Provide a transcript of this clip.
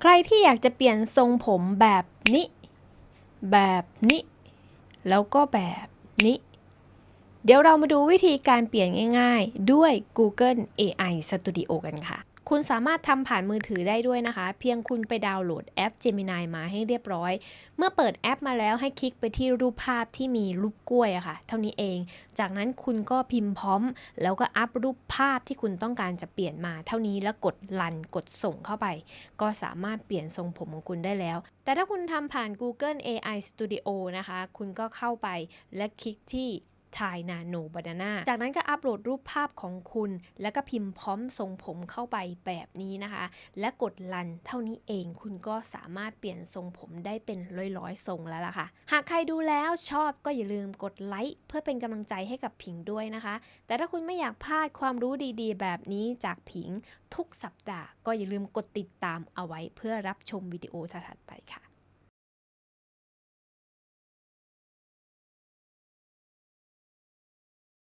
ใครที่อยากจะเปลี่ยนทรงผมแบบนี้ แบบนี้ แล้วก็แบบนี้ เดี๋ยวเรามาดูวิธีการเปลี่ยนง่าย ๆ ด้วย Google AI Studio กันค่ะ คุณสามารถทำผ่านมือถือได้ด้วยนะคะ เพียงคุณไปดาวน์โหลดแอป Gemini มาให้เรียบร้อย เมื่อเปิดแอปมาแล้วให้คลิกไปที่รูปภาพที่มีรูปกล้วยอะค่ะ เท่านี้เอง จากนั้นคุณก็พิมพ์พร้อม แล้วก็อัพรูปภาพที่คุณต้องการจะเปลี่ยนมา เท่านี้แล้วกดรันกดส่งเข้าไป ก็สามารถเปลี่ยนทรงผมของคุณได้แล้ว แต่ถ้าคุณทำผ่าน Google AI Studio นะคะ คุณก็เข้าไปและคลิกที่ ทายนาโนบานาน่าจากนั้นก็อัปโหลดรูปภาพของคุณ แล้วก็พิมพ์พร้อมทรงผมเข้าไปแบบนี้นะคะ และกดรันเท่านี้เองคุณก็สามารถเปลี่ยนทรงผมได้เป็นร้อยๆทรงแล้วล่ะค่ะ หากใครดูแล้วชอบก็อย่าลืมกดไลค์เพื่อเป็นกำลังใจให้กับผิงด้วยนะคะ แต่ถ้าคุณไม่อยากพลาดความรู้ดีๆ แบบนี้จากผิงทุกสัปดาห์ ก็อย่าลืมกดติดตามเอาไว้เพื่อรับชมวิดีโอถัดไปค่ะ